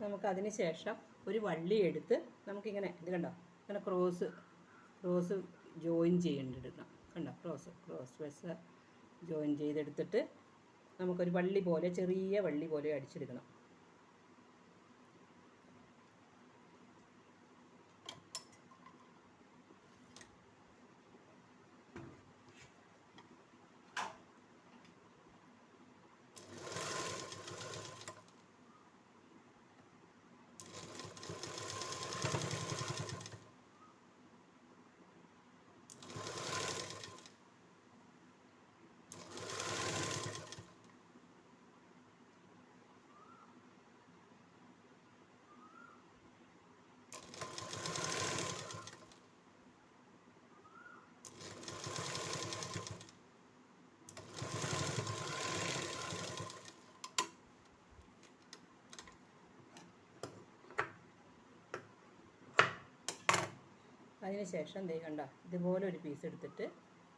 നമുക്കതിന് ശേഷം ഒരു വള്ളി എടുത്ത് നമുക്കിങ്ങനെ ഇത് കണ്ടോ? ഇങ്ങനെ ക്രോസ് ക്രോസ് ജോയിൻ ചെയ്യേണ്ടിടണം കണ്ടോ? ക്രോസ് ക്രോസ് വെസ് ജോയിൻ ചെയ്തെടുത്തിട്ട് നമുക്കൊരു വള്ളി പോലെ ചെറിയ വള്ളി പോലെ അടിച്ചെടുക്കണം. അതിന് ശേഷം ദേ കണ്ട ഇതുപോലെ ഒരു പീസ് എടുത്തിട്ട്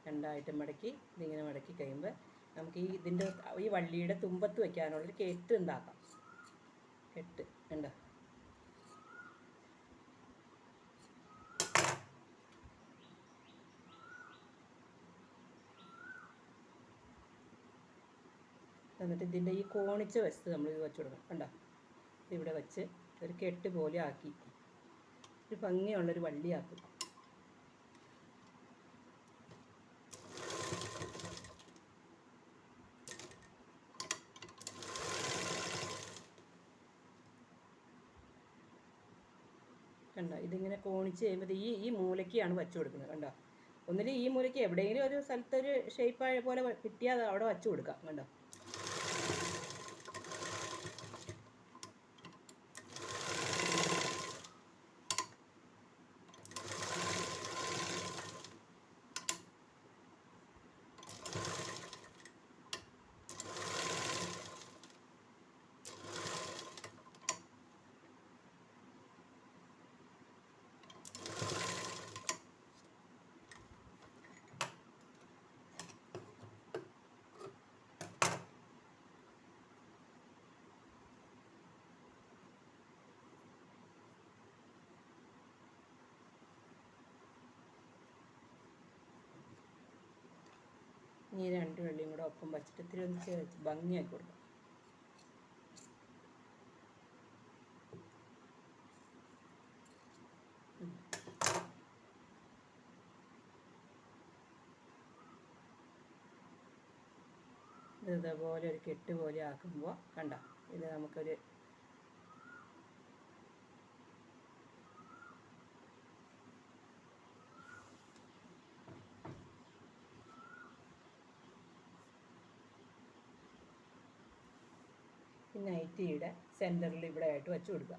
രണ്ടായിട്ട് മടക്കി ഇതിങ്ങനെ മടക്കി കഴിയുമ്പോൾ നമുക്ക് ഈ ഇതിന്റെ ഈ വള്ളിയുടെ തുമ്പത്ത് വയ്ക്കാനുള്ളൊരു കെട്ട് ഉണ്ടാക്കാം. കെട്ട് കണ്ട? എന്നിട്ട് ഇതിന്റെ ഈ കോണിച്ച വശത്ത് നമ്മൾ ഇത് വെച്ച് കൊടുക്കണം കണ്ടോ? ഇവിടെ വെച്ച് ഒരു കെട്ട് പോലെ ആക്കി. ഒരു ഭംഗിയുള്ളൊരു വള്ളിയാക്കും. കണ്ടോ? ഇതിങ്ങനെ കോണിച്ച് കഴിയുമ്പോൾ ഈ ഈ മൂലയ്ക്കാണ് വച്ചു കൊടുക്കുന്നത് കണ്ടോ? ഒന്നിൽ ഈ മൂലയ്ക്ക് എവിടെയെങ്കിലും ഒരു സ്ഥലത്ത് ഒരു ഷേപ്പ് പോലെ കിട്ടിയാൽ അവിടെ വച്ചു കൊടുക്കാം കണ്ടോ? ഇനി രണ്ട് വെള്ളിയും കൂടെ ഒപ്പം വച്ചിട്ട് ഇത്തിരി ഒന്ന് ചേർത്ത് ഭംഗിയാക്കി കൊടുക്കാം. ഇതേപോലെ ഒരു കെട്ട് പോലെ ആക്കുമ്പോൾ കണ്ട ഇത് നമുക്കൊരു നൈറ്റിയുടെ സെന്ററിൽ ഇവിടെ ആയിട്ട് വെച്ച് കൊടുക്കുക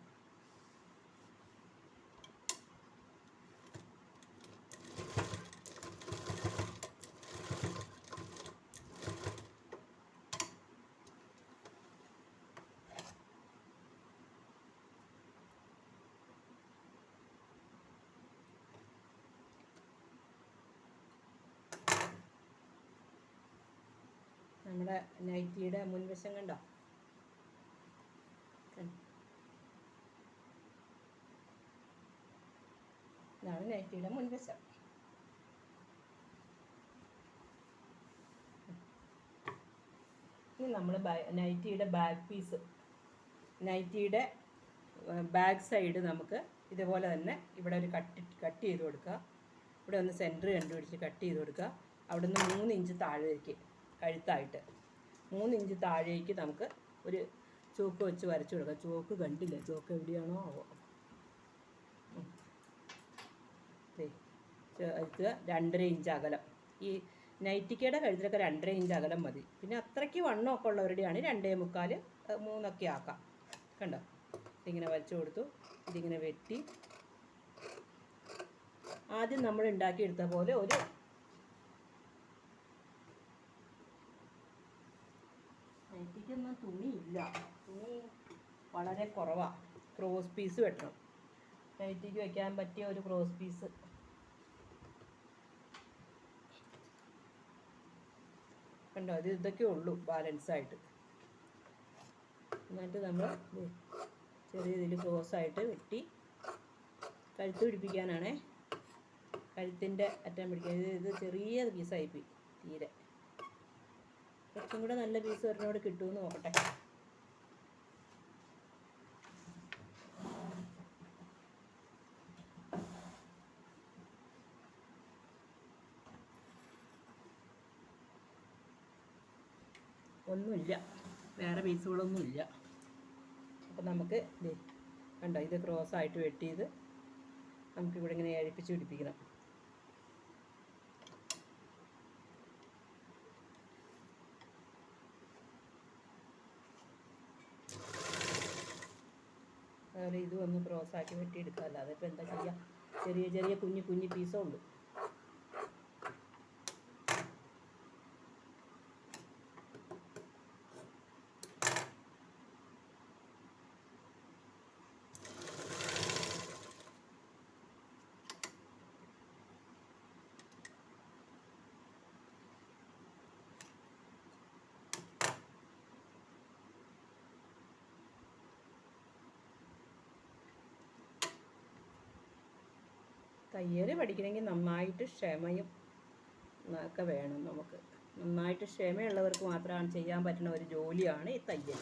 നമ്മുടെ നൈറ്റിയുടെ മുൻവശം കണ്ടോ? ഇതാണ് നൈറ്റിയുടെ മുൻവശം. ഇനി നമ്മൾ നൈറ്റിയുടെ ബാക്ക് പീസ് നൈറ്റിയുടെ ബാക്ക് സൈഡ് നമുക്ക് ഇതുപോലെ തന്നെ ഇവിടെ ഒരു കട്ട് കട്ട് ചെയ്ത് കൊടുക്കുക. ഇവിടെ ഒന്ന് സെന്റർ കണ്ടുപിടിച്ച് കട്ട് ചെയ്ത് കൊടുക്കുക. അവിടെ നിന്ന് മൂന്ന് ഇഞ്ച് താഴേക്ക് കഴുത്തായിട്ട്. മൂന്ന് ഇഞ്ച് താഴേക്ക് നമുക്ക് ഒരു ചോക്ക് വെച്ച് വരച്ചു കൊടുക്കുക ചോക്ക് കണ്ടില്ല? ചോക്ക് എവിടെയാണോ? ഇത് രണ്ടര ഇഞ്ച് അകലം. ഈ നൈറ്റിക്കയുടെ കഴുത്തിലൊക്കെ രണ്ടര ഇഞ്ച് അകലം മതി. പിന്നെ അത്രയ്ക്ക് വണ്ണമൊക്കെ ഉള്ളവരുടെയാണ് രണ്ടേ മുക്കാൽ മൂന്നൊക്കെ ആക്കാം. കണ്ടോ? ഇതിങ്ങനെ വലിച്ചു കൊടുത്തു. ഇതിങ്ങനെ വെട്ടി. ആദ്യം നമ്മൾ ഉണ്ടാക്കിയെടുത്ത പോലെ ഒരു നൈറ്റിക്കൊന്നും തുണിയില്ല. തുണി വളരെ കുറവാണ് ക്രോസ് പീസ് വെട്ടണം. നൈറ്റിക്ക് വെക്കാൻ പറ്റിയ ഒരു ക്രോസ് പീസ്. കണ്ടോ? അത് ഇതൊക്കെ ഉള്ളൂ ബാലൻസ് ആയിട്ട്. എന്നിട്ട് നമ്മൾ ചെറിയ ഇതിൽ ക്രോസായിട്ട് വെട്ടി കഴുത്ത് പിടിപ്പിക്കാനാണേ. കഴുത്തിന്റെ അറ്റം പിടിക്കുക ഇത് ഇത് ചെറിയ പീസായിപ്പോയി തീരെ. കുറച്ചും കൂടെ നല്ല പീസ് ഒരെണ്ണോട് കിട്ടുമെന്ന് നോക്കട്ടെ. ഒന്നുമില്ല. വേറെ പീസുകളൊന്നുമില്ല അപ്പം നമുക്ക് കണ്ടോ ഇത് ക്രോസ് ആയിട്ട് വെട്ടിയത് നമുക്കിവിടെ ഇങ്ങനെ അഴിപ്പിച്ച് പിടിപ്പിക്കണം. അതുപോലെ ഇതും ഒന്ന് ക്രോസ് ആക്കി വെട്ടിയെടുക്കാം അല്ലാതെ ഇപ്പം എന്താ ചെയ്യുക ചെറിയ ചെറിയ കുഞ്ഞു കുഞ്ഞു പീസേ തയ്യൽ പഠിക്കണമെങ്കിൽ നന്നായിട്ട് ക്ഷമയും ഒക്കെ വേണം നമുക്ക്. നന്നായിട്ട് ക്ഷമയുള്ളവർക്ക് മാത്രമാണ് ചെയ്യാൻ പറ്റുന്ന ഒരു ജോലിയാണ് ഈ തയ്യൽ.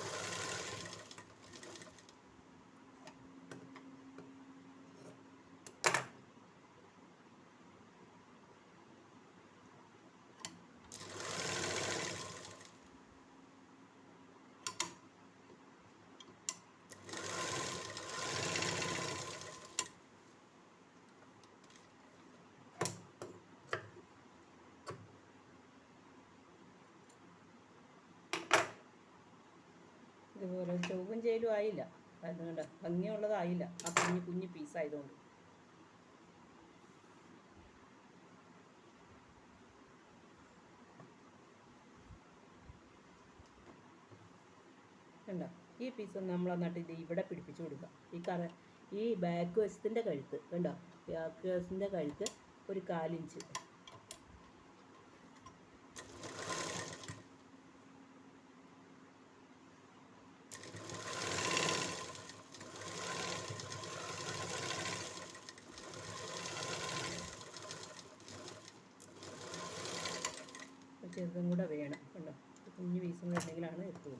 ഇതുപോലെ ചൊവ്വും ചേലും ആയില്ല. അതുകൊണ്ട് ഭംഗിയുള്ളതായില്ല. ആ കുഞ്ഞു കുഞ്ഞു പീസായതുകൊണ്ട് കണ്ടോ? ഈ പീസ് നമ്മൾ എന്നിട്ട് ഇത് ഇവിടെ പിടിപ്പിച്ചു കൊടുക്കുക ഈ കറ ഈ ബാക്ക് വശത്തിന്റെ കഴുത്ത് കണ്ടോ? ബാക്ക് വശത്തിന്റെ കഴുത്ത് ഒരു കാലിഞ്ച് ചെറുതും കൂടെ വേണം കണ്ടോ കുഞ്ഞു പീസും കൂടെ ഉണ്ടെങ്കിലാണ് എത്തുള്ളൂ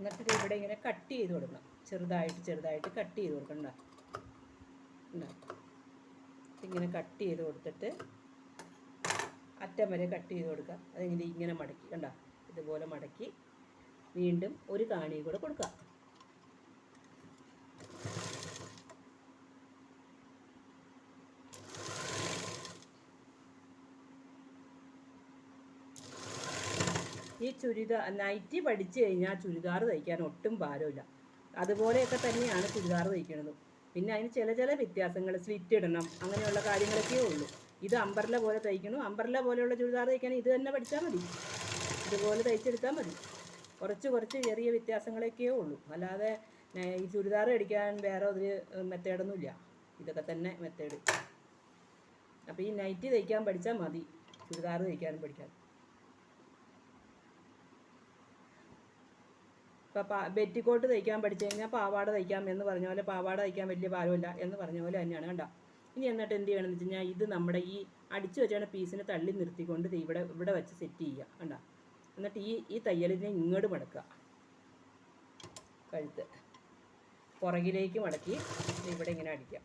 എന്നിട്ട് ഇവിടെ ഇങ്ങനെ കട്ട് ചെയ്ത് കൊടുക്കണം. ചെറുതായിട്ട് ചെറുതായിട്ട് കട്ട് ചെയ്ത് കൊടുക്കണ്ട കണ്ടോ? ഇങ്ങനെ കട്ട് ചെയ്ത് കൊടുത്തിട്ട് അറ്റം വരെ കട്ട് ചെയ്ത് കൊടുക്കുക. അതിങ്ങനെ ഇങ്ങനെ മടക്കി കണ്ട? ഇതുപോലെ മടക്കി വീണ്ടും ഒരു കാണി കൂടെ കൊടുക്കുക ഈ ചുരിദാർ നൈറ്റി പഠിച്ചു കഴിഞ്ഞാൽ ചുരിദാർ തയ്ക്കാൻ ഒട്ടും ഭാരമില്ല. അതുപോലെയൊക്കെ തന്നെയാണ് ചുരിദാർ തയ്ക്കുന്നത് പിന്നെ അതിന് ചില ചില വ്യത്യാസങ്ങൾ സ്ലിറ്റ് ഇടണം അങ്ങനെയുള്ള കാര്യങ്ങളൊക്കെ ഉള്ളൂ. ഇത് അമ്പർല പോലെ തയ്ക്കണം. അമ്പർല പോലെയുള്ള ചുരിദാർ തയ്ക്കാൻ ഇത് തന്നെ പഠിച്ചാൽ മതി. ഇതുപോലെ തയ്ച്ചെടുത്താൽ മതി. കുറച്ച് കുറച്ച് ചെറിയ വ്യത്യാസങ്ങളൊക്കെയേ ഉള്ളൂ. അല്ലാതെ ഈ ചുരിദാർ അടിക്കാൻ വേറെ ഒരു മെത്തേഡൊന്നുമില്ല. ഇതൊക്കെ തന്നെ മെത്തേഡ്. അപ്പോൾ ഈ നൈറ്റി തയ്ക്കാൻ പഠിച്ചാൽ മതി. ചുരിദാർ തയ്ക്കാനും പഠിക്കാൻ. ഇപ്പം ബെറ്റിക്കോട്ട് തയ്ക്കാൻ പഠിച്ചു കഴിഞ്ഞാൽ പാവാട തയ്ക്കാം എന്ന് പറഞ്ഞ പോലെ പാവാട തയ്ക്കാൻ വലിയ ഭാരമില്ല എന്ന് പറഞ്ഞ പോലെ തന്നെയാണ് കണ്ട? ഇനി എന്നിട്ട് എന്ത് ചെയ്യണമെന്ന് വെച്ച് കഴിഞ്ഞാൽ ഇത് നമ്മുടെ ഈ അടിച്ചു വെച്ചാണ് പീസിനെ തള്ളി നിർത്തിക്കൊണ്ട് ഇവിടെ ഇവിടെ വെച്ച് സെറ്റ് ചെയ്യുക കണ്ട? എന്നിട്ട് ഈ ഈ തയ്യലിനെ ഇങ്ങോട്ട് മടക്കുക. കഴുത്ത്. പുറകിലേക്ക് മടക്കി ഇവിടെ ഇങ്ങനെ അടിക്കുക.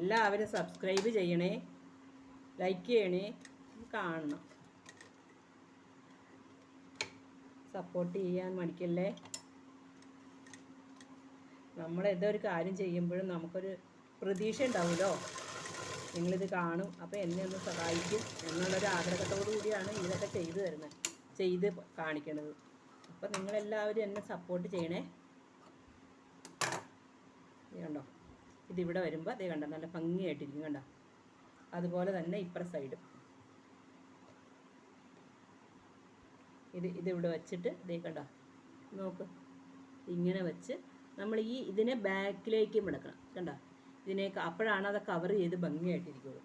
എല്ലാവരും സബ്സ്ക്രൈബ് ചെയ്യണേ ലൈക്ക് ചെയ്യണേ കാണണം. സപ്പോർട്ട് ചെയ്യാൻ മടിക്കല്ലേ? നമ്മൾ ഏതോ ഒരു കാര്യം ചെയ്യുമ്പോഴും നമുക്കൊരു പ്രതീക്ഷ ഉണ്ടാവുമല്ലോ? നിങ്ങളിത് കാണും അപ്പോൾ എന്നെ ഒന്ന് സഹായിക്കും എന്നുള്ളൊരു ആഗ്രഹത്തോടു കൂടിയാണ് ഇതൊക്കെ ചെയ്തു തരുന്നത് ചെയ്ത് കാണിക്കണത്. അപ്പോൾ നിങ്ങളെല്ലാവരും എന്നെ സപ്പോർട്ട് ചെയ്യണേ. കണ്ടോ ഇതിവിടെ വരുമ്പോൾ അതേ കണ്ട നല്ല ഭംഗിയായിട്ടിരിക്കും കണ്ട? അതുപോലെ തന്നെ ഇപ്പുറ സൈഡും ഇത് ഇതിവിടെ വെച്ചിട്ട് ഇതേ കണ്ട നോക്ക്. ഇങ്ങനെ വെച്ച് നമ്മൾ ഈ ഇതിനെ ബാക്കിലേക്ക് മടക്കണം കണ്ട? ഇതിനെ അപ്പോഴാണ് അത് കവർ ചെയ്ത് ഭംഗിയായിട്ടിരിക്കുള്ളൂ.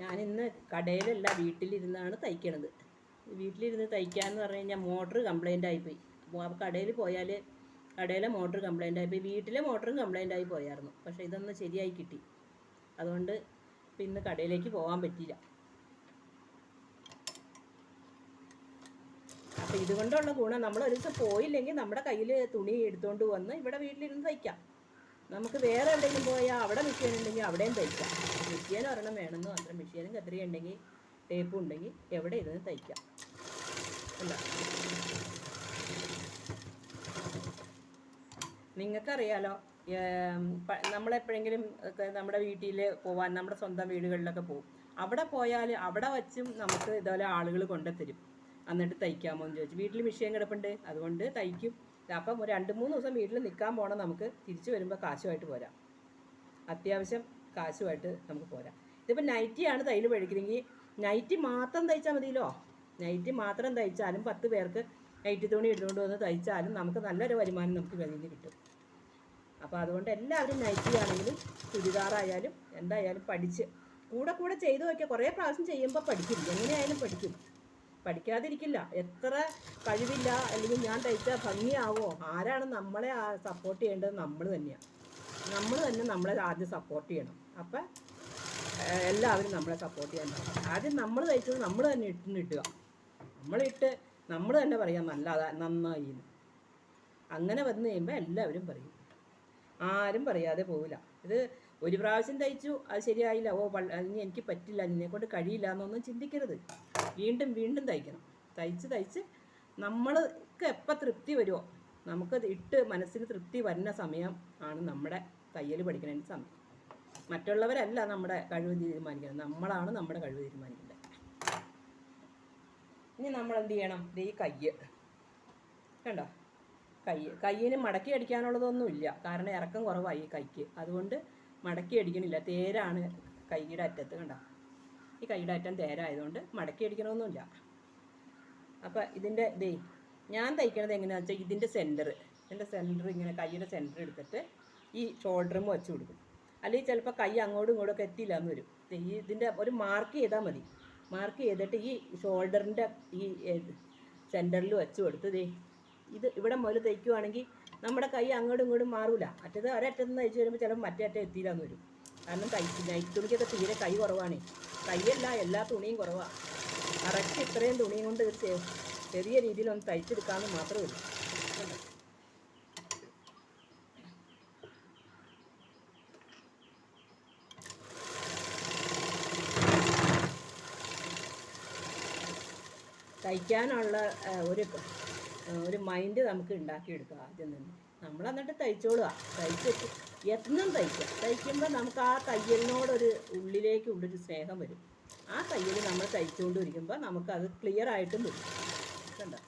ഞാനിന്ന് കടയിലല്ല വീട്ടിലിരുന്നാണ് തയ്ക്കണത്. വീട്ടിലിരുന്ന് തയ്ക്കാന്ന് പറഞ്ഞു കഴിഞ്ഞാൽ മോട്ടർ കംപ്ലൈന്റ് ആയിപ്പോയി. അപ്പോൾ കടയിൽ പോയാൽ കടയിലെ മോട്ടർ കംപ്ലൈന്റ് ആയിപ്പോയി. വീട്ടിലെ മോട്ടറും കംപ്ലൈന്റ് ആയി പോയായിരുന്നു. പക്ഷേ ഇതൊന്ന് ശരിയായി കിട്ടി. അതുകൊണ്ട് ഇന്ന് കടയിലേക്ക് പോകാൻ പറ്റിയില്ല. അപ്പോൾ ഇതുകൊണ്ടുള്ള ഗുണം നമ്മൾ ഒരു ദിവസം പോയില്ലെങ്കിൽ നമ്മുടെ കയ്യിൽ തുണി എടുത്തുകൊണ്ട് വന്ന് ഇവിടെ വീട്ടിലിരുന്ന് തയ്ക്കാം. നമുക്ക് വേറെ എവിടെയെങ്കിലും പോയാൽ അവിടെ മെഷീൻ ഉണ്ടെങ്കിൽ അവിടെയും തയ്ക്കാം. മെഷീൻ ഒരെണ്ണം വേണമെന്ന് മാത്രം മെഷീനും കത്രിക ഉണ്ടെങ്കിൽ ടേപ്പും ഉണ്ടെങ്കിൽ എവിടെ ഇരുന്ന് തയ്ക്കാം. അല്ല നിങ്ങൾക്കറിയാലോ നമ്മളെപ്പോഴെങ്കിലും നമ്മുടെ വീട്ടിൽ പോവാൻ നമ്മുടെ സ്വന്തം വീടുകളിലൊക്കെ പോകും അവിടെ പോയാൽ അവിടെ വച്ചും നമുക്ക് ഇതുപോലെ ആളുകൾ കൊണ്ടുത്തരും. എന്നിട്ട് തയ്ക്കാമോ എന്ന് ചോദിച്ചു. വീട്ടിൽ മെഷീൻ കിടപ്പുണ്ട്. അതുകൊണ്ട് തയ്ക്കും. അപ്പം ഒരു രണ്ട് മൂന്ന് ദിവസം വീട്ടിൽ നിൽക്കാൻ പോകണം നമുക്ക്. തിരിച്ചു വരുമ്പോൾ കാശുമായിട്ട് പോരാം. അത്യാവശ്യം കാശുമായിട്ട് നമുക്ക് പോരാം. ഇതിപ്പോൾ നൈറ്റിയാണ് തയ്യൽ പഴിക്കുന്നതെങ്കിൽ നൈറ്റി മാത്രം തയ്ച്ചാൽ മതിയല്ലോ. നൈറ്റി മാത്രം തയ്ച്ചാലും പത്ത് പേർക്ക് നൈറ്റി തുണി എടുത്തുകൊണ്ട് വന്ന് തയ്ച്ചാലും നമുക്ക് നല്ലൊരു വരുമാനം നമുക്ക് നിന്ന് കിട്ടും. അപ്പോൾ അതുകൊണ്ട് എല്ലാവരും നൈറ്റി ആണെങ്കിലും ചുരിദാറായാലും എന്തായാലും പഠിച്ച് കൂടെ കൂടെ ചെയ്തു നോക്കിയാൽ കുറേ പ്രാവശ്യം ചെയ്യുമ്പോൾ പഠിക്കും. എങ്ങനെയായാലും പഠിക്കും. പഠിക്കാതിരിക്കില്ല. എത്ര കഴിവില്ല അല്ലെങ്കിൽ ഞാൻ തയ്ച്ചാൽ ഭംഗിയാവോ ആരാണ് നമ്മളെ സപ്പോർട്ട് ചെയ്യേണ്ടത് നമ്മൾ തന്നെയാണ് നമ്മൾ തന്നെ നമ്മളെ ആദ്യം സപ്പോർട്ട് ചെയ്യണം. അപ്പം എല്ലാവരും നമ്മളെ സപ്പോർട്ട് ചെയ്യണം ആദ്യം നമ്മൾ തയ്ച്ചത് നമ്മൾ തന്നെ ഇട്ടിട്ടിടുക നമ്മളിട്ട് നമ്മൾ തന്നെ പറയാം നല്ലതാ നന്നായി അങ്ങനെ വന്നു കഴിയുമ്പോൾ എല്ലാവരും പറയും. ആരും പറയാതെ പോവില്ല. ഇത് ഒരു പ്രാവശ്യം തയ്ച്ചു അത് ശരിയായില്ല. ഓ ഇനി എനിക്ക് പറ്റില്ല നിന്നെ കൊണ്ട് കഴിയില്ല എന്നൊന്നും ചിന്തിക്കരുത്. വീണ്ടും വീണ്ടും തയ്ക്കണം. തയ്ച്ച് തയ്ച്ച് നമ്മൾക്ക് എപ്പോൾ തൃപ്തി വരുമോ നമുക്ക് ഇട്ട് മനസ്സിന് തൃപ്തി വരുന്ന സമയം ആണ് നമ്മുടെ തയ്യൽ പഠിക്കുന്നതിന് സമയം. മറ്റുള്ളവരല്ല നമ്മുടെ കഴിവ് തീരുമാനിക്കുന്നത്. നമ്മളാണ് നമ്മുടെ കഴിവ് തീരുമാനിക്കുന്നത്. ഇനി നമ്മൾ എന്ത് ചെയ്യണം? ദേ ഈ കയ്യ്. കണ്ടോ? കയ്യ്. കയ്യിന് മടക്കി അടിക്കാനുള്ളതൊന്നുമില്ല. കാരണം ഇറക്കം കുറവായി ഈ കൈക്ക്. അതുകൊണ്ട് മടക്കി അടിക്കണില്ല. തേരാണ് കൈയുടെ അറ്റത്ത്. കണ്ടോ? ഈ കൈയുടെ അറ്റം തേരായതുകൊണ്ട് മടക്കി അടിക്കണമൊന്നുമില്ല. അപ്പം ഇതിന്റെ ദേ ഞാൻ തയ്ക്കണത് എങ്ങനെയാണെന്ന് വെച്ചാൽ ഇതിന്റെ സെന്റർ ഇതിന്റെ സെന്റർ ഇങ്ങനെ കൈയുടെ സെന്റർ എടുത്തിട്ട് ഈ ഷോൾഡറും വെച്ച് കൊടുക്കും. അല്ലെങ്കിൽ ചിലപ്പോൾ കൈ അങ്ങോട്ടും ഇങ്ങോട്ടും ഒക്കെ എത്തിയില്ല എന്ന് വരും ഈ ഇതിന്റെ ഒരു മാർക്ക് ചെയ്താൽ മതി. മാർക്ക് ചെയ്തിട്ട് ഈ ഷോൾഡറിന്റെ ഈ സെന്ററിൽ വെച്ച് കൊടുത്ത് ദേ ഇത് ഇവിടെ മുതൽ തയ്ക്കുവാണെങ്കിൽ നമ്മുടെ കൈ അങ്ങോട്ടും ഇങ്ങോട്ടും മാറൂല. മറ്റേത് ഒരറ്റത്ത് നിന്ന് തയ്ച്ച് വരുമ്പോൾ ചിലപ്പോൾ മറ്റേ അറ്റം എത്തിയില്ല എന്ന് വരും. കാരണം കൈ നൈറ്റ് തുണിക്കൊക്കെ തീരെ കൈ കുറവാണ്. കൈയല്ല എല്ലാ തുണിയും കുറവാണ് കറക്റ്റ് ഇത്രയും തുണിയും കൊണ്ട് ചെറിയ രീതിയിൽ ഒന്ന് തയ്ച്ചെടുക്കാമെന്ന് മാത്രമേ ഉള്ളൂ? തയ്ക്കാനുള്ള ഒരു ഒരു മൈൻഡ് നമുക്ക് ഉണ്ടാക്കിയെടുക്കുക ആദ്യം തന്നെ. നമ്മൾ എന്നിട്ട് തയ്ച്ചോളുക തയ്ച്ചിട്ട് എന്നും തയ്ക്കുക. തയ്ക്കുമ്പോൾ നമുക്ക് ആ തയ്യലിനോടൊരു ഉള്ളിലേക്ക് ഉള്ളൊരു സ്നേഹം വരും. ആ തയ്യൽ നമ്മൾ തയ്ച്ചുകൊണ്ടിരിക്കുമ്പോൾ നമുക്കത് ക്ലിയർ ആയിട്ടും വരും കണ്ടോ?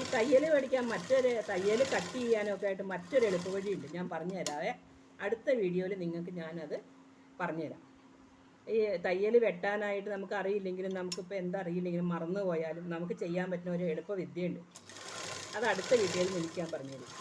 ഈ തയ്യൽ പഠിക്കാൻ മറ്റൊരു തയ്യൽ കട്ട് ചെയ്യാനൊക്കെ ആയിട്ട് മറ്റൊരു എളുപ്പവഴിയുണ്ട്. ഞാൻ പറഞ്ഞു തരാവേ അടുത്ത വീഡിയോയിൽ നിങ്ങൾക്ക് ഞാനത് പറഞ്ഞുതരാം. ഈ തയ്യൽ വെട്ടാനായിട്ട് നമുക്ക് അറിയില്ലെങ്കിലും നമുക്കിപ്പോൾ എന്താ അറിയില്ലെങ്കിലും മറന്നു പോയാലും നമുക്ക് ചെയ്യാൻ പറ്റുന്ന ഒരു എളുപ്പ വിദ്യയുണ്ട് അത് അടുത്ത വീഡിയോയിൽ എനിക്ക് ഞാൻ പറഞ്ഞുതരും.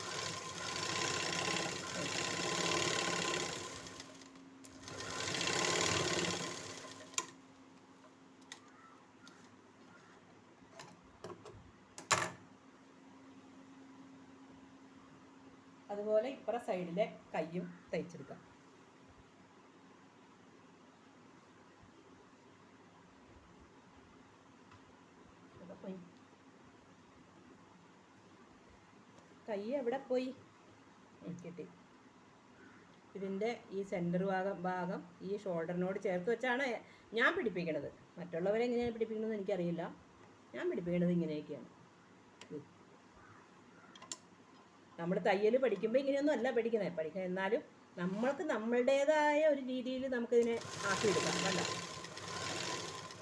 അതുപോലെ ഇപ്പുറ സൈഡിലെ കൈയും തയ്ച്ചെടുക്കാം പോയി? കൈ എവിടെ പോയി? കിട്ടി. ഇതിന്റെ ഈ സെന്റർ ഭാഗം ഭാഗം ഈ ഷോൾഡറിനോട് ചേർത്ത് വെച്ചാണ് ഞാൻ പിടിപ്പിക്കണത്. മറ്റുള്ളവരെങ്ങനെയാണ് പിടിപ്പിക്കണമെന്ന് എനിക്കറിയില്ല. ഞാൻ പിടിപ്പിക്കണത് ഇങ്ങനെയൊക്കെയാണ് ഇത്. നമ്മൾ തയ്യൽ പഠിക്കുമ്പോൾ ഇങ്ങനെയൊന്നും അല്ല പഠിക്കുന്നത്. പഠിക്കാൻ എന്നാലും നമ്മൾക്ക് നമ്മളുടേതായ ഒരു രീതിയിൽ നമുക്കിതിനെ ആക്കിയെടുക്കാം കണ്ട?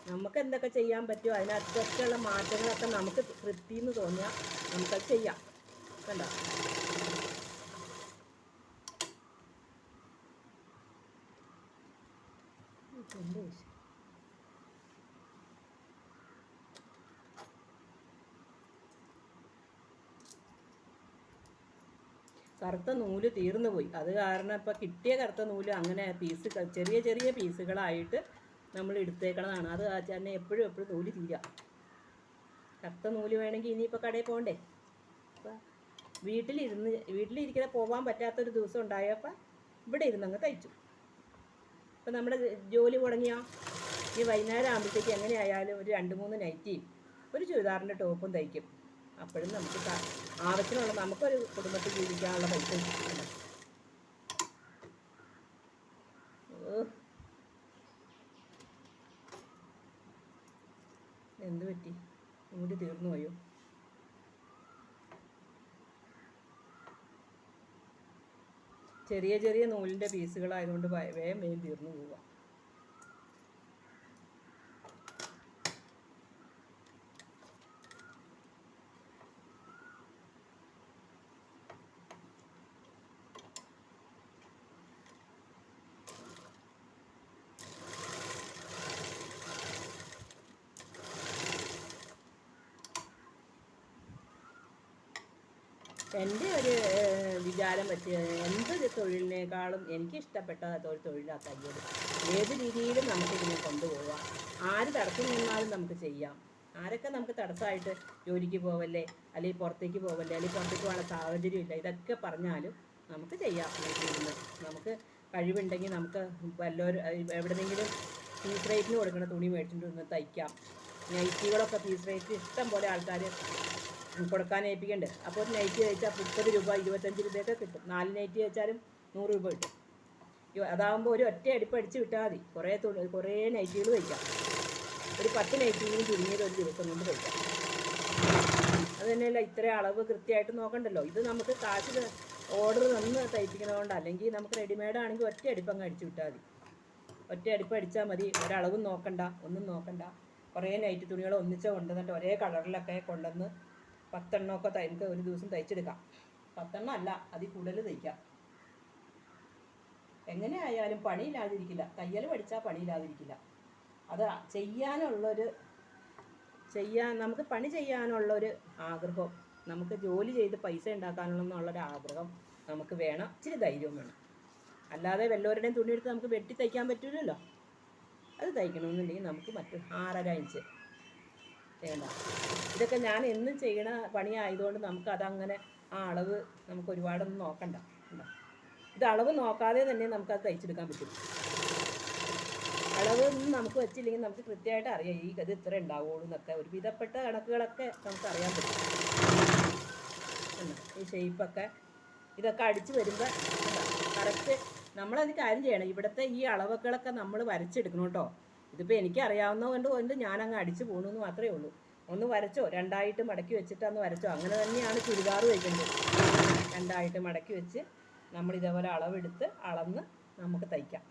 നമുക്ക് എന്തൊക്കെ ചെയ്യാൻ പറ്റുമോ അതിനകത്തൊക്കെയുള്ള മാറ്റങ്ങളൊക്കെ നമുക്ക് തൃപ്തി എന്ന് തോന്നിയാൽ നമുക്കത് ചെയ്യാം കണ്ടോ? കറുത്ത നൂൽ തീർന്നു പോയി. അത് കാരണം ഇപ്പം കിട്ടിയ കറുത്ത നൂൽ അങ്ങനെ പീസ് ചെറിയ ചെറിയ പീസുകളായിട്ട് നമ്മൾ എടുത്തേക്കണതാണ്. അത് തന്നെ എപ്പോഴും എപ്പോഴും നൂൽ തീരാ കറുത്ത നൂൽ വേണമെങ്കിൽ ഇനിയിപ്പോൾ കടയിൽ പോകണ്ടേ? അപ്പം വീട്ടിലിരുന്ന് വീട്ടിലിരിക്കാതെ പോകാൻ പറ്റാത്തൊരു ദിവസം ഉണ്ടായപ്പോൾ ഇവിടെ ഇരുന്നങ്ങ് തയ്ച്ചു. ഇപ്പം നമ്മുടെ ജോലി മുടങ്ങിയോ? ഈ വൈകുന്നേരം ആകുമ്പോഴത്തേക്ക് എങ്ങനെയായാലും ഒരു രണ്ട് മൂന്ന് നൈറ്റിയും ഒരു ചുരിദാറിന്റെ ടോപ്പും തയ്ക്കും. അപ്പോഴും നമുക്ക് ആവശ്യമുള്ള നമുക്കൊരു കുടുംബത്തിൽ ജീവിക്കാനുള്ള പൈസ. എന്ത് പറ്റി? ഇങ്ങോട്ട് തീർന്നു പോയോ? ചെറിയ ചെറിയ നൂലിന്റെ പീസുകളായതുകൊണ്ട് വേഗം വേഗം തീർന്നു പോവുക. എന്റെ ഒരു വിചാരം വെച്ച് എന്തൊരു തൊഴിലിനേക്കാളും എനിക്ക് ഇഷ്ടപ്പെട്ട ഒരു തൊഴിലാണ് തയ്യൽ ഏത് രീതിയിലും നമുക്കിതിനെ കൊണ്ടുപോകാം ആര് തടസ്സം നിന്നാലും നമുക്ക് ചെയ്യാം. ആരൊക്കെ നമുക്ക് തടസ്സമായിട്ട് ജോലിക്ക് പോവല്ലേ അല്ലെങ്കിൽ പുറത്തേക്ക് പോവല്ലേ അല്ലെങ്കിൽ പുറത്തേക്ക് പോകാനുള്ള സാഹചര്യമില്ല ഇതൊക്കെ പറഞ്ഞാലും നമുക്ക് ചെയ്യാം. നമുക്ക് കഴിവുണ്ടെങ്കിൽ നമുക്ക് വല്ലവരും എവിടെന്നെങ്കിലും പീസ് റേറ്റിന് കൊടുക്കുന്ന തുണി മേടിച്ചിട്ട് ഒന്ന് തയ്ക്കാം. നൈറ്റികളൊക്കെ പീസ് റേറ്റ് ഇഷ്ടം പോലെ ആൾക്കാർ കൊടുക്കാൻ ഏൽപ്പിക്കേണ്ടത് അപ്പോൾ ഒരു നൈറ്റി തയ്ച്ചാൽ മുപ്പത് രൂപ ഇരുപത്തഞ്ച് രൂപയൊക്കെ കിട്ടും. നാല് നൈറ്റി തയ്ച്ചാലും നൂറ് രൂപ കിട്ടും. അതാകുമ്പോൾ ഒരു ഒറ്റ അടിപ്പ് അടിച്ച് വിട്ടാൽ മതി. കുറേ തുണി കുറേ നൈറ്റികൾ തയ്ക്കാം ഒരു പത്ത് നൈറ്റിയും ചുരുങ്ങിയത് ഒരു ദിവസം കൊണ്ട് തയ്ക്കാം അത് തന്നെയല്ല ഇത്ര അളവ് കൃത്യമായിട്ട് നോക്കണ്ടല്ലോ. ഇത് നമുക്ക് കാശ് ഓർഡർ തന്ന് തയ്പ്പിക്കണതുകൊണ്ട് അല്ലെങ്കിൽ നമുക്ക് റെഡിമെയ്ഡ് ആണെങ്കിൽ ഒറ്റ അടിപ്പങ്ങ് അടിച്ച് വിട്ടാൽ മതി. ഒറ്റ അടിപ്പ് അടിച്ചാൽ മതി. ഒരളവും നോക്കണ്ട ഒന്നും നോക്കണ്ട. കുറേ നൈറ്റ് തുണികൾ ഒന്നിച്ച് കൊണ്ടുവന്നിട്ട് ഒരേ കളറിലൊക്കെ കൊണ്ടുവന്ന് പത്തെണ്ണമൊക്കെ നമുക്ക് ഒരു ദിവസം തയ്ച്ചെടുക്കാം. പത്തെണ്ണം അല്ല അതിൽ കൂടുതൽ തയ്ക്കാം. എങ്ങനെ ആയാലും പണിയില്ലാതിരിക്കില്ല. തയ്യൽ പഠിച്ചാൽ പണിയില്ലാതിരിക്കില്ല. അത് ചെയ്യാനുള്ളൊരു ചെയ്യാൻ നമുക്ക് പണി ചെയ്യാനുള്ളൊരു ആഗ്രഹം. നമുക്ക് ജോലി ചെയ്ത് പൈസ ഉണ്ടാക്കാനുള്ളൊരു ആഗ്രഹം നമുക്ക് വേണം. ഇച്ചിരി ധൈര്യവും വേണം. അല്ലാതെ വല്ലവരുടെയും തുണിയെടുത്ത് നമുക്ക് വെട്ടി തയ്ക്കാൻ പറ്റില്ലല്ലോ അത് തയ്ക്കണമെന്നുണ്ടെങ്കിൽ നമുക്ക് മറ്റു ആറര ഇഞ്ച് വേണ്ട. ഇതൊക്കെ ഞാൻ എന്നും ചെയ്യണ പണിയായതുകൊണ്ട് നമുക്ക് അതങ്ങനെ ആ അളവ് നമുക്ക് ഒരുപാടൊന്നും നോക്കണ്ട. കണ്ടോ? ഇത് അളവ് നോക്കാതെ തന്നെ നമുക്കത് തയ്ച്ചെടുക്കാൻ പറ്റും. അളവ് ഒന്നും നമുക്ക് വെച്ചില്ലെങ്കിൽ നമുക്ക് കൃത്യമായിട്ട് അറിയാം ഈ ഇത് ഇത്ര ഉണ്ടാവുള്ളൂ എന്നൊക്കെ. ഒരു വിധപ്പെട്ട കണക്കുകളൊക്കെ നമുക്ക് അറിയാൻ പറ്റും? ഈ ഷേപ്പൊക്കെ. ഇതൊക്കെ അടിച്ച് വരുമ്പോൾ കറക്റ്റ് നമ്മളത് കാര്യം ചെയ്യണം. ഇവിടുത്തെ ഈ അളവുകളൊക്കെ നമ്മൾ വരച്ചെടുക്കണം കേട്ടോ. ഇതിപ്പോൾ എനിക്ക് അറിയാവുന്നത് കൊണ്ട് കൊണ്ട് ഞാനങ്ങ് അടിച്ചു പോകണു എന്ന് മാത്രമേ ഉള്ളൂ. ഒന്ന് വരച്ചോ രണ്ടായിട്ട് മടക്കി വെച്ചിട്ട് അന്ന് വരച്ചോ. അങ്ങനെ തന്നെയാണ് ചുരിദാർ തയ്ക്കുന്നത് രണ്ടായിട്ട് മടക്കി വെച്ച് നമ്മൾ ഇതേപോലെ അളവെടുത്ത് അളന്ന് നമുക്ക് തയ്ക്കാം.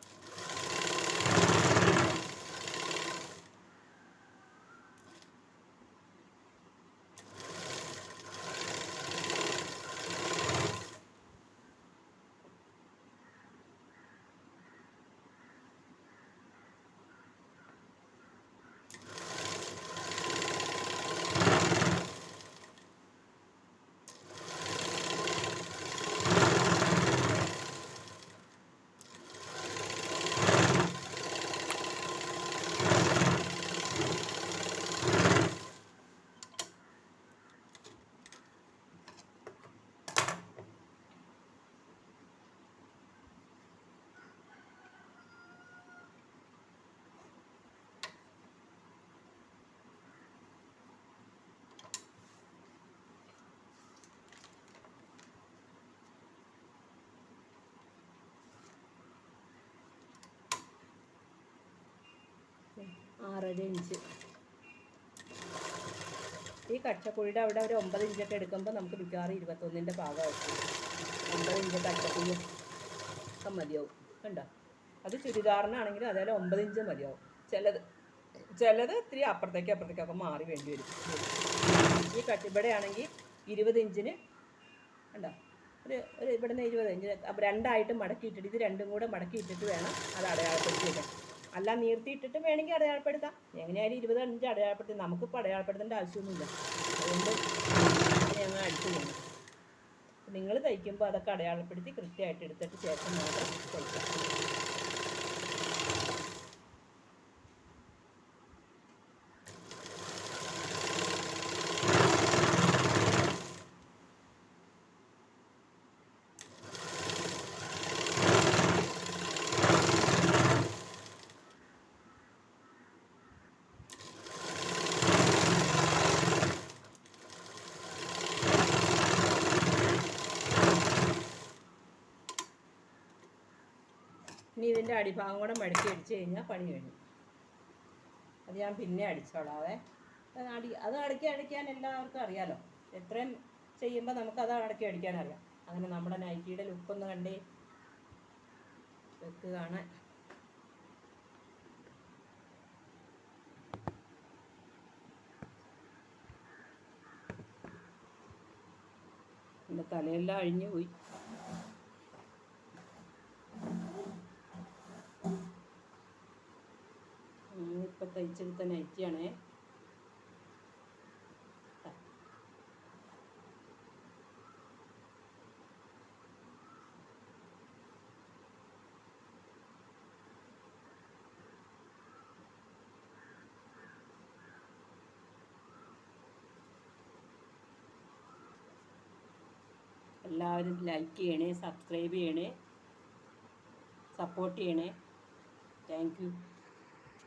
ആറര ഇഞ്ച്. ഈ കച്ചക്കുഴിയുടെ അവിടെ ഒരു ഒമ്പത് ഇഞ്ചൊക്കെ എടുക്കുമ്പോൾ നമുക്ക് മിക്കവാറും ഇരുപത്തൊന്നിന്റെ ഭാഗമാവും ഒമ്പത് ഇഞ്ച് കച്ചക്കുഴി ഒക്കെ മതിയാവും. കണ്ടോ? അത് ചുരിദാറിനാണെങ്കിലും അതേപോലെ ഒമ്പത് ഇഞ്ച് മതിയാവും. ചിലത് ചിലത് ഇത്തിരി അപ്പുറത്തേക്ക് അപ്പുറത്തേക്കൊക്കെ മാറി വേണ്ടി വരും. ഈ കട്ടിബടയാണെങ്കിൽ ഇരുപത് ഇഞ്ചിന് കണ്ടോ? ഒരു ഒരു ഇവിടുന്ന് ഇരുപത് ഇഞ്ച് രണ്ടായിട്ട് മടക്കിയിട്ടിട്ട് ഇത് രണ്ടും കൂടെ മടക്കിയിട്ടിട്ട് വേണം അത് അടയാളപ്പെടുത്തി വെക്കാൻ അല്ല നീർത്തിയിട്ടിട്ട് വേണമെങ്കിൽ അടയാളപ്പെടുത്താം. എങ്ങനെയായാലും ഇരുപത് ഇഞ്ച് അടയാളപ്പെടുത്തി. നമുക്കിപ്പോൾ അടയാളപ്പെടുത്തേണ്ട ആവശ്യമൊന്നുമില്ല. അതുകൊണ്ട് ഞങ്ങൾ അടിച്ചു പോകുന്നു നിങ്ങൾ തയ്ക്കുമ്പോൾ അതൊക്കെ അടയാളപ്പെടുത്തി കൃത്യമായിട്ട് എടുത്തിട്ട് ശേഷം മാത്രം തയ്ക്കാം ഇനി ഇതിന്റെ അടിഭാഗം കൂടെ മടക്കി അടിച്ച് കഴിഞ്ഞാൽ പണി കഴിഞ്ഞു. അത് ഞാൻ പിന്നെ അടിച്ചോളാവേ. അടി അത് അടക്കി അടിക്കാൻ എല്ലാവർക്കും അറിയാലോ. എത്രയും ചെയ്യുമ്പോൾ നമുക്ക് അത് അടക്കി അടിക്കാൻ അറിയാം. അങ്ങനെ നമ്മുടെ നൈറ്റിയുടെ ലുക്കൊന്ന് കണ്ടേ. വെക്ക് കാണാൻ. എന്റെ തലയെല്ലാം അഴിഞ്ഞു പോയി. തന്നെ നൈറ്റിയാണേ എല്ലാവരും ലൈക്ക് ചെയ്യണേ സബ്സ്ക്രൈബ് ചെയ്യണേ സപ്പോർട്ട് ചെയ്യണേ. Thank you